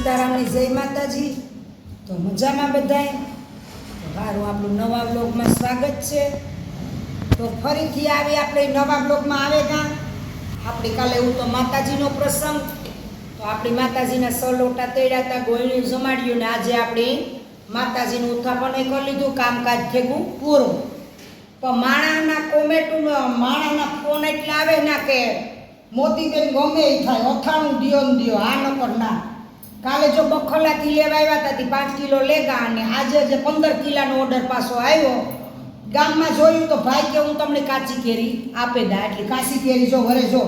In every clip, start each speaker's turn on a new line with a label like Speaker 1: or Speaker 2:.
Speaker 1: સીતારામની જય માતાજી. તો મજામાં બધાય? સારું આપણું નવા બ્લોગમાં સ્વાગત છે. તો ફરીથી આવી આપણે નવા બ્લોગમાં આવે ગા આપણે કાલે એવું તો માતાજીનો પ્રસંગ. તો આપણી માતાજીના સો લોટા તેડ્યા હતા ગોળીનું જમાડ્યું ને આજે આપણે માતાજીનું ઉત્થાપન કરી લીધું, કામકાજ ભેગું પૂરું. પણ માણાના કોમેટું માણાના ફોન એટલે આવે ના કે મોતીબેન ગમે એ થાય, અથાણું દિયો દિયો, આ નકર ના. કાલે જો બખલાથી લેવા આવ્યા હતા પાંચ કિલો લેગા અને આજે જે પંદર કિલાનો ઓર્ડર પાછો આવ્યો, ગામમાં જોયું તો ભાઈ કે હું તમને કાચી કેરી આપે દા. એટલે કાચી કેરી જો ઘરે જો,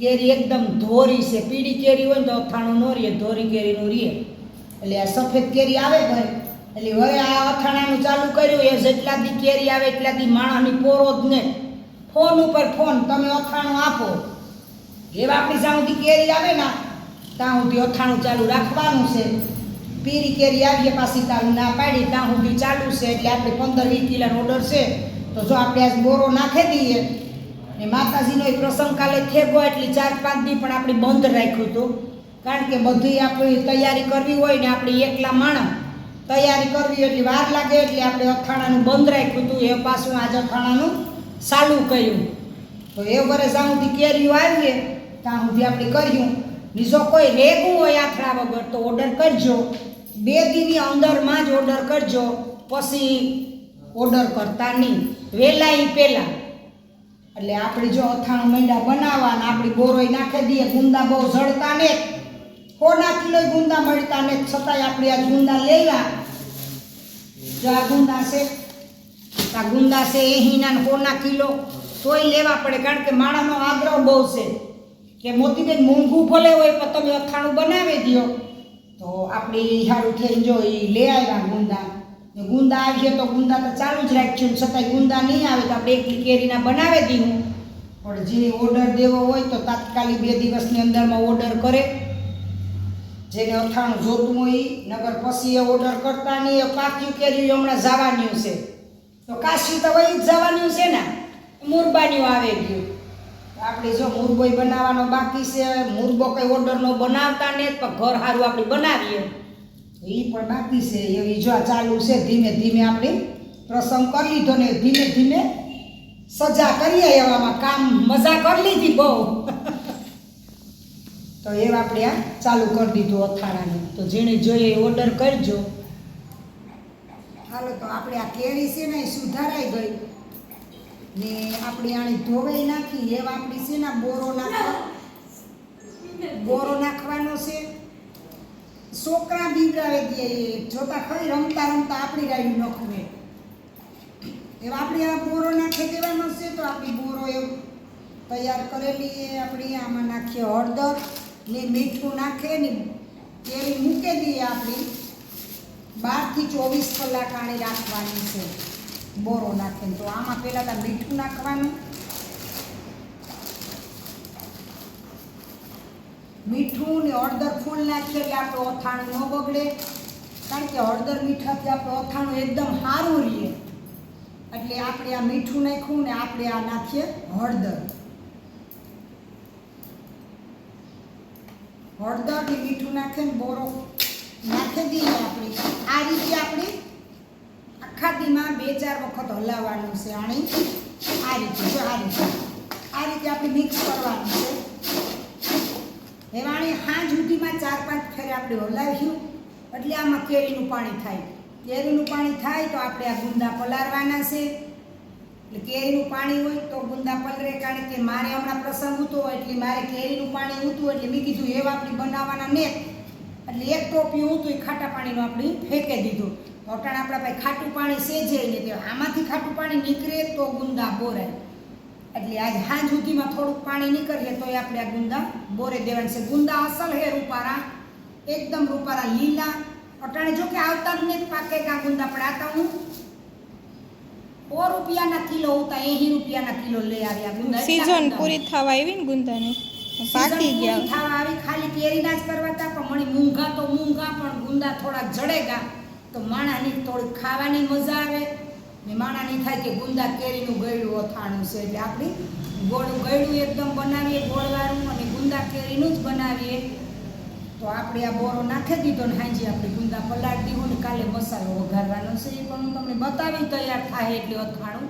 Speaker 1: કેરી એકદમ ધોરી છે. પીળી કેરી હોય ને તો અથાણું ન રીએ ધોરી કેરીનું રીએ એટલે આ સફેદ કેરી આવે ભાઈ. એટલે હવે આ અથાણાનું ચાલુ કર્યું, એ જેટલા દી કેરી આવે એટલા દી માણસની પોરો જ ને. ફોન ઉપર ફોન, તમે અથાણું આપો. એવા આપણી જ્યાં કેરી આવે ને ત્યાં સુધી અથાણું ચાલુ રાખવાનું છે. પીરી કેરી આવીએ પાછી તારું ના પાડી, ત્યાં સુધી ચાલુ છે. એટલે આપણે પંદર વીસ કિલોનો ઓર્ડર છે. તો જો આપણે આજ બોરો નાખી દઈએ, ને માતાજીનો એ પ્રસંગ કાલે થેગો, એટલે ચાર પાંચ દી પણ આપણે બંધ રાખ્યું હતું. કારણ કે બધી આપણી તૈયારી કરવી હોય ને આપણે એકલા માણસ. તૈયારી કરવી એટલે વાર લાગે, એટલે આપણે અથાણાનું બંધ રાખ્યું હતું. એ પાછું આજ અથાણાનું ચાલુ કર્યું. તો એ વર્ષ આ સુધી કેરીઓ આવીએ, ત્યાં સુધી આપણે કર્યું. ને જો કોઈ રેગું હોય આથડા વગર તો ઓર્ડર કરજો. બે દીની અંદરમાં જ ઓર્ડર કરજો. પછી ઓર્ડર કરતા નહીં. વહેલા એ પહેલાં એટલે આપણે જો અથાણું મૈડા બનાવવાના, આપણી બોરોય નાખી દઈએ, ગુંદા બહુ જળતા ને. કોના કિલો ગુંદા મળતા ને? છતાંય આપણે આ ગુંદા લેવા. જો આ ગુંદા છે, આ ગુંદા છે એ હિના કોના કિલો? તોય લેવા પડે, કારણ કે માળાનો આગ્રહ બહુ છે. કે મોતીબેન મોંઘું ભલે હોય, પણ તમે અથાણું બનાવી દો તો આપણે સારું થઈને જો એ લે આવ્યા ગુંદા. ને ગુંદા આવીએ તો ગુંદા તો ચાલુ જ રાખ્યું ને છતાંય ગુંદા નહીં આવે તો આપણે એકલી કેરીના બનાવી દઈએ પણ જે ઓર્ડર દેવો હોય તો તાત્કાલિક બે દિવસની અંદરમાં ઓર્ડર કરે. જેને અથાણું જોતું હોય નગર પછી એ ઓર્ડર કરતા નહીં, એ પાક્યું કેરી હમણાં જવાની છે. તો કાશી તો વહી જ જવાનું છે ને, મુરબાનીઓ આવે ગયું. આપણે જો મુરબોય બનાવવાનો બાકી છે મુરબો કંઈ ઓર્ડરનો બનાવતા ને પણ ઘર સારું આપણે બનાવીએ. એ પણ બાકી છે, એવી જો ચાલુ છે, ધીમે ધીમે આપણે પ્રસંગ કરી લીધો ને ધીમે ધીમે સજા કરીએ એવામાં, કામ મજા કરી લીધી બહુ. તો એ આપણે આ ચાલુ કરી દીધું અથાણાનું. તો જેણે જોઈએ ઓર્ડર કરજો. હાલો, તો આપણે આ કેરી છે ને સુધારાઈ ગઈ. ને આપણે આણી ધોવાઈ નાખી, એવા આપણી છે ને બોરો નાખવા? બોરો નાખવાનો છે? છોકરા બીવડાવે દે જોતા ખરી રમતા રમતા આપણી ગાડી નખવે એવા આપણે આ બોરો નાખી દેવાનો છે તો આપણી બોરો એવું તૈયાર કરેલી એ આપણી આમાં નાખીએ હળદર ને મીઠું નાખે ને કેરી મૂકી દઈએ આપણી. બારથી ચોવીસ કલાક આણી રાખવાની છે. બોરો નાખીને. તો આમાં પહેલાં તો મીઠું નાખવાનું. મીઠું ને હળદર ફૂલ નાખીએ એટલે આપણું અથાણું ન બગડે. કારણ કે હળદર મીઠાથી આપણું અથાણું એકદમ સારું રહીએ એટલે આપણે આ મીઠું નાખ્યું ને આપણે આ નાખીએ હળદર. હળદર ને મીઠું નાખીને બોરો નાખી દઈએ આપણે. આ રીતે આપણે આખા દીમાં બે ચાર વખત હલાવવાનું છે આણી આ રીતે, જો આ રીતે. આ રીતે આપણે મિક્સ કરવાનું છે. એવાણી હાંજ સુધીમાં ચાર પાંચ ફેરે આપણે હલાવ્યું એટલે આમાં કેરીનું પાણી થાય. કેરીનું પાણી થાય તો આપણે આ ગુંદા પલાળવાના છે. એટલે કેરીનું પાણી હોય તો ગુંદા પલરે કારણ કે મારે હમણાં પ્રસંગ હતો એટલે મારે કેરીનું પાણી હતું એટલે મેં કીધું એવા આપણે બનાવવાના ને. એટલે એક ટોપી એ ખાટા પાણીનું આપણે ફેંકી દીધું. તો અટાણે આપણા પાસે ખાટું પાણી સેજે લીધે આમાંથી ખાટું પાણી નીકળે તો ગુંદા બોરાય એટલે આજ હાંજ સુધીમાં થોડુંક પાણી નીકળીએ તો આપણે આ ગુંદા બોરે દેવાનું છે. ગુંદા અસલ હે રૂપારા. એકદમ રૂપારા લીલા. અટાણે જો કે આવતા જ પાકે કા ગુંદા પણ આતા હું. સો રૂપિયાના કિલો હતા એસી રૂપિયાના કિલો લઈ આવ્યા ગુંદા.
Speaker 2: સીઝન પૂરી થવા આવી ને ગુંદાની? પાકી ગયા.
Speaker 1: થવા આવી ખાલી કેરીના જ કરવા હતા પણ મણી મૂંઘા તો મૂંઘા પણ ગુંદા થોડા જડેગા. તો માણાની થોડી ખાવાની મજા આવે. ને માણાની થાય કે ગુંદા કેરીનું ગળ્યું અથાણું છે. એટલે આપણે ગોળું ગળ્યું એકદમ બનાવીએ, ગોળવાળું અને ગુંદા કેરીનું જ બનાવીએ. તો આપણે આ બોરો નાખી દીધો ને હાજી આપણે ગુંદા પલાળી દીધો ને કાલે મસાલો વઘારવાનો છે. એ પણ હું તમને બતાવી તૈયાર થાય એટલે અથાણું.